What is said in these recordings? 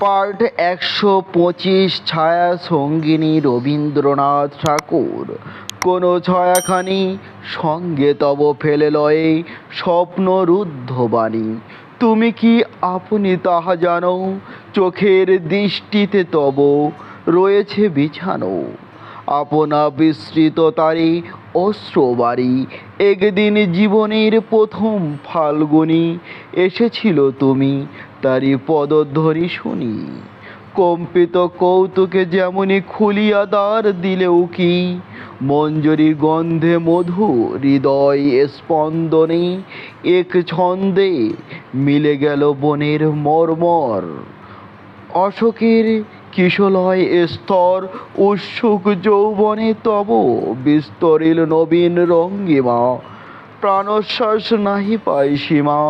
Part একশো পঁচিশ ছায়া সঙ্গিনী রবীন্দ্রনাথ ঠাকুর। কোনো ছায়াখানি সঙ্গে তব ফেলে লয়ে স্বপ্ন রুদ্ধবাণী তুমি কি আপনি তাহা জানো? চোখের দৃষ্টিতে তব রয়েছে বিছানো। আপনা বিস্তৃত তারে অস্ত্রবাড়ি একদিন জীবনের প্রথম ফাল্গুনি, এসেছিল তুমি তারি পদধ্বনি শুনি। কম্পিত কৌতুকে যেমনই খুলিয়া দ্বার দিলেও কি মঞ্জরির গন্ধে মধু হৃদয় স্পন্দনে, এক ছন্দে মিলে গেল বনের মর্মর। অশোকের কিশলয় স্তর, উৎসুক যৌবনে তব বিস্তরিল নবীন রঙ্গিমা প্রাণশ্বাস নাহি পাই সীমা।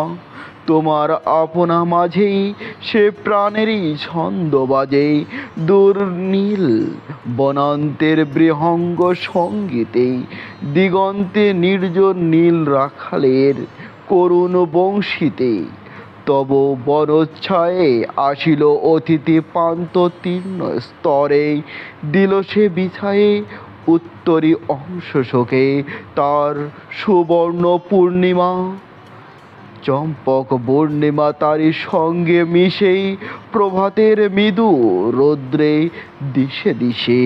তোমার আপনা মাঝেই সে প্রাণেরই ছন্দ বাজে। দূর নীল বনান্তের বৃহঙ্গ সঙ্গীতে দিগন্তে নির্জন নীল রাখালের করুণ বংশীতে তব বনচ্ছয়ে আসিল অতিথি পান্ত তীর্ণ স্তরে। দিল সে বিছায়ে উত্তরী অংশ শোকে। তার সুবর্ণ পূর্ণিমা, চম্পক পূর্ণিমা তারই সঙ্গে মিশেই প্রভাতের মৃদু রৌদ্রে দিশে দিশে।